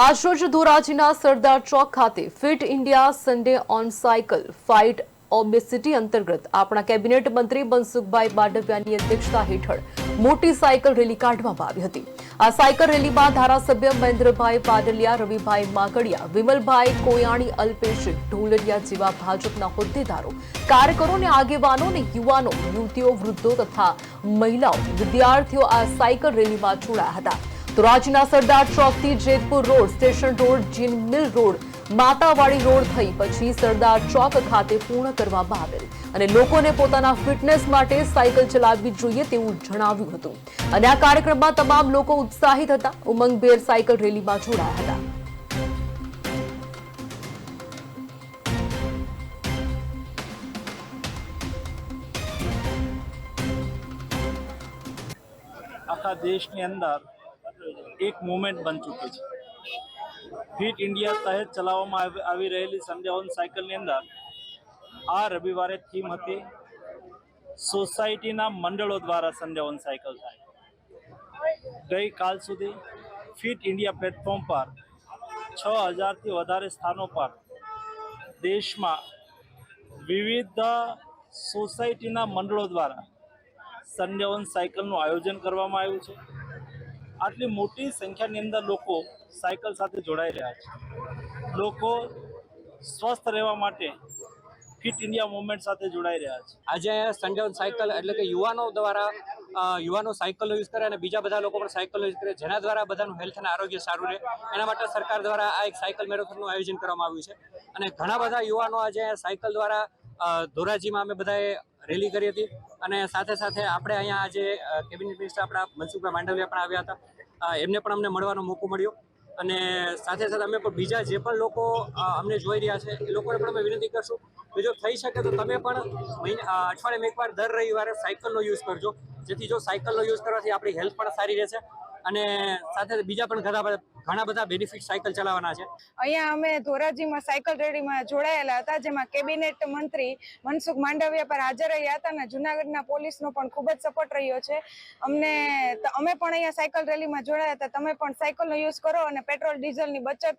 આજરોજ ધોરાજીના સરદાર ચોક ખાતે fit India Sunday on cycle fight obesity અંતર્ગત આપણા કેબિનેટ મંત્રી મનસુખભાઈ બાડવિયાની અધ્યક્ષતા હેઠળ મોટી સાયકલ રેલી કાઢવામાં આવી હતી. આ સાયકલ રેલીમાં ધારાસભ્ય મહેન્દ્રભાઈ પાડલિયા રવિભાઈ માકડિયા, વિમલભાઈ કોયાણી, અલ્પેશ ઢોલરિયા જેવા ભાજપના હોદ્દેદારો કાર્યકરો અને આગેવાનો અને યુવાનો, યુવતીઓ, વૃદ્ધો તથા મહિલાઓ, વિદ્યાર્થીઓ આ સાયકલ રેલીમાં જોડાયા હતા. તો રાજ્યના સરદાર ચોકથી Jetpur road, station road, gin mill road, Matawadi road થઈ પછી સરદાર ચોક ખાતે પૂર્ણ કરવામાં આવેલ. અને લોકોને પોતાના ફિટનેસ માટે સાયકલ ચલાવવી જોઈએ તેવું જણાવ્યું હતું. અને આ કાર્યક્રમમાં તમામ લોકો ઉત્સાહિત હતા. ઉમંગભેર સાયકલ રેલીમાં જોડાયા હતા. આખા દેશની અંદર એક મુવમેન્ટ બની ચૂકી છે. ફિટ ઇન્ડિયા તહેત ચલાવવામાં આવી- રહેલી સંધ્યાવન સાયકલની અંદર આ રવિવારે થીમ હતી સોસાયટીના મંડળો દ્વારા સંધ્યાવન સાયકલ થાય. ગઈકાલ સુધી ફિટ ઇન્ડિયા પ્લેટફોર્મ પર છ હજારથી વધારે સ્થાનો પર દેશમાં વિવિધ સોસાયટીના મંડળો દ્વારા સન્ડે સાયકલનું આયોજન કરવામાં આવ્યું છે. આટલી મોટી સંખ્યાની અંદર લોકો સાયકલ સાથે જોડાઈ રહ્યા છે. લોકો સ્વસ્થ રહેવા માટે ફિટ ઇન્ડિયા મુવમેન્ટ સાથે જોડાઈ રહ્યા છે. આજે સન્ડે ઓન સાયકલ એટલે કે યુવાનો દ્વારા યુવાનો સાયકલનો યુઝ કરે અને બીજા બધા લોકો પણ સાયકલનો યુઝ કરે, જેના દ્વારા બધાનું હેલ્થ અને આરોગ્ય સારું રહે. એના માટે સરકાર દ્વારા આ એક સાયકલ મેરેથોનનું આયોજન કરવામાં આવ્યું છે. અને ઘણા બધા યુવાનો આજે સાયકલ દ્વારા ધોરાજીમાં અમે બધાએ રેલી કરી હતી અને સાથે સાથે આપણે અહીંયા આજે કેબિનેટ મિનિસ્ટર આપણા મનસુખભાઈ માંડવિયા પણ આવ્યા હતા. એમને પણ અમને મળવાનો મોકો મળ્યો. અને સાથે સાથે અમે પણ બીજા જે પણ લોકો અમને જોઈ રહ્યા છે, એ લોકોને પણ અમે વિનંતી કરશું કે જો થઈ શકે તો તમે પણ મહિને અઠવાડિયામાં એકવાર દર રવિવારે સાયકલનો યુઝ કરજો. જેથી જો સાયકલનો યુઝ કરવાથી આપણી હેલ્થ પણ સારી રહેશે. અને સાથે બીજા પણ ઘણા ઘણા બધા બેનિફિટ સાયકલ ચલાવવાના છે. અહીંયા અમે ધોરાજીમાં સાયકલ રેલીમાં જોડાયેલા હતા, જેમાં કેબિનેટ મંત્રી મનસુખ માંડવિયા પર હાજર રહ્યા હતા અને જુનાગઢના પોલીસનો પણ ખૂબ જ સપોર્ટ રહ્યો છે. અમને અમે પણ અહીંયા સાયકલ રેલીમાં જોડાયા હતા, તમે પણ સાયકલનો યુઝ કરો અને પેટ્રોલ ડીઝલની બચત